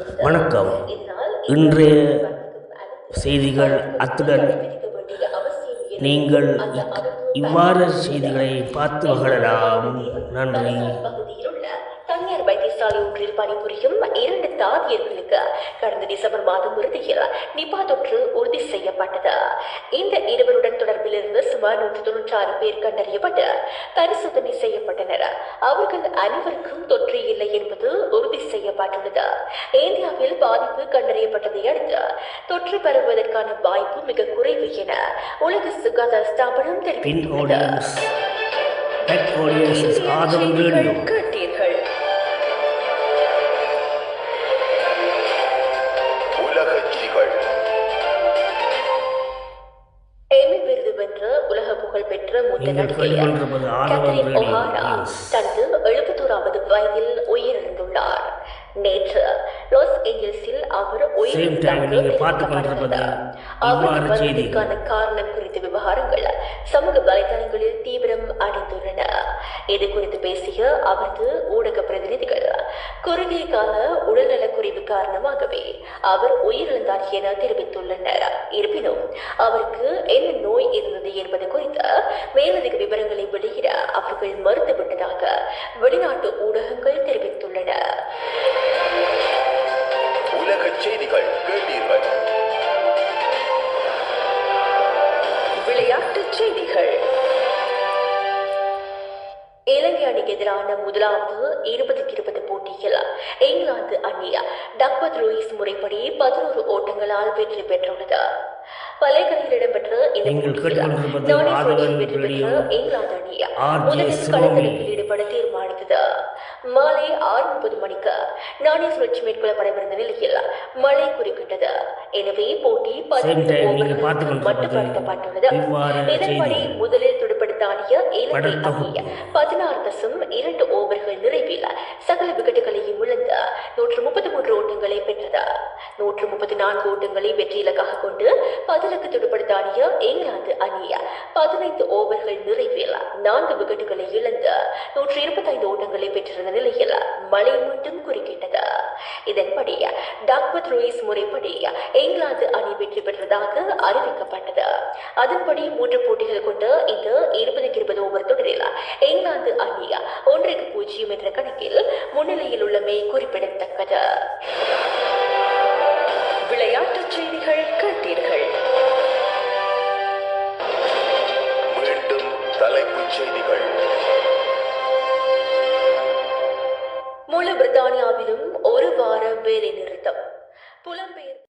வணக்கம். இன்றைய செய்திகள் அத்துடன் நீங்கள் இவ்வாறு செய்திகளை பார்த்து மகளலாம் நன்றி. பகுதியில் உள்ள தனியார் வைத்தியசாலை ஒன்றில் பணிபுரியும் இரண்டு தாதியர்களுக்கு கடந்த டிசம்பர் மாதம் இறுதியில் நிபா தொற்று உறுதி செய்யப்பட்டது. இந்த இருவருடன் தொடர்பில் இருந்து சுமார் நூற்று தொன்னூற்றி ஆறு பேர் கண்டறியப்பட்டு பரிசோதனை செய்யப்பட்டனர். அவர்கள் அனைவருக்கும் தொற்று இல்லை என்பது உறுதி செய்யப்பட்டுள்ளது. இந்தியாவில் பாதிப்பு கண்டறியப்பட்டதை அடுத்து தொற்று பரவுவதற்கான வாய்ப்பு மிக குறைவு என உலக சுகாதார ஸ்தாபனம் பின் தெரிவித்துள்ளது கேட்டீர்கள். எமி விருது வென்ற உலக புகழ் பெற்ற மூத்த நீங்கள் நடிகை கேட்டுக்கொண்டிருப்பது ஆதவன் கேத்தரின் ஒஹாரா. தனது எழுபத்தோராவது வயதில் உயிரிழந்துள்ளார் நேற்று லாஸ் ஏஞ்சல்ஸில் அவர் உயிரிழந்ததாக. அவர் காரணம் குறித்த விவகாரங்கள் சமூக வலைதளங்களில் தீவிரம் அடைந்துள்ளன. இது குறித்து பேசிய அவரது ஊடக பிரதிநிதிகள் குறுகிய கால உடல்நலக் குறைவு காரணமாகவே அவர் உயிரிழந்தார் என தெரிவித்துள்ளனர். இருப்பினும் அவருக்கு என்ன நோய் இருந்தது என்பது குறித்த மேலதிக விவரங்களை வெளியிட அவர்கள் மறுத்துவிட்டதாக வெளிநாட்டு ஊடகங்கள் தெரிவித்துள்ளன. உலக செய்திகள் கேட்டீர்கள் எதிரான முதலாவது இருபதுக்கு இருபது போட்டியில் இங்கிலாந்து அணி டக்வத் லூயிஸ் முறைப்படி பதினோரு ஓட்டங்களால் வெற்றி பெற்றுள்ளது பலைக்கரையில் இடம்பெற்ற இந்த. இங்கிலாந்து அணி. முதலில் ஈடுபட தீர்மானித்தது மாலை ஆறு முப்பது மணிக்கு நாணய சுழற்சி மேற்கொள்ளப்படவிருந்த நிலையில் மழை குறுக்கிட்டது எனவே போட்டி கொண்டிருப்பது மட்டுப்படுத்தப்பட்டுள்ளது இதன்படி. முதலில் துடுப்படுத்த ஆடிய இலங்கை படத்தொகுப்பு. அணி பதினாறு தசம் இரண்டு ஓவர்கள் நிறைவில் சகல விக்கெட்டுகளையும் இழந்து நூற்று முப்பத்தி மூன்று ஓட்டங்களை பெற்றது நூற்று முப்பத்தி நான்கு ஓட்டங்களை வெற்றி இலக்காக கொண்டு பதிலுக்கு துடுப்படுத்த ஆடிய இங்கிலாந்து அணி பதினைந்து ஓவர்கள் நிறைவில் நான்கு விக்கெட்டுகளை இழந்து நூற்று இருபத்தைந்து ஓட்டங்களை பெற்றிருந்த நிலையில் மழை மீண்டும் குறுக்கிட்டது இதன்படி டாக்வத் லூயிஸ் முறைப்படி இங்கிலாந்து அணி வெற்றி பெற்றதாக அறிவிக்கப்பட்டது அதன்படி மூன்று போட்டிகள் கொண்ட இந்த இருபதுக்கு இருபது ஓவர் தொடரில் இங்கிலாந்து அணி ஒன்றுக்கு பூஜ்ஜியம் என்ற கணக்கில் முன்னிலையில் உள்ளமை குறிப்பிடத்தக்கது. விளையாட்டுச் செய்திகள் கேட்டீர்கள். மீண்டும் தலைப்புச் செய்திகள். முழு பிரித்தானியாவிலும் ஒரு வார வேலை நிறுத்தம். புலம்பெயர்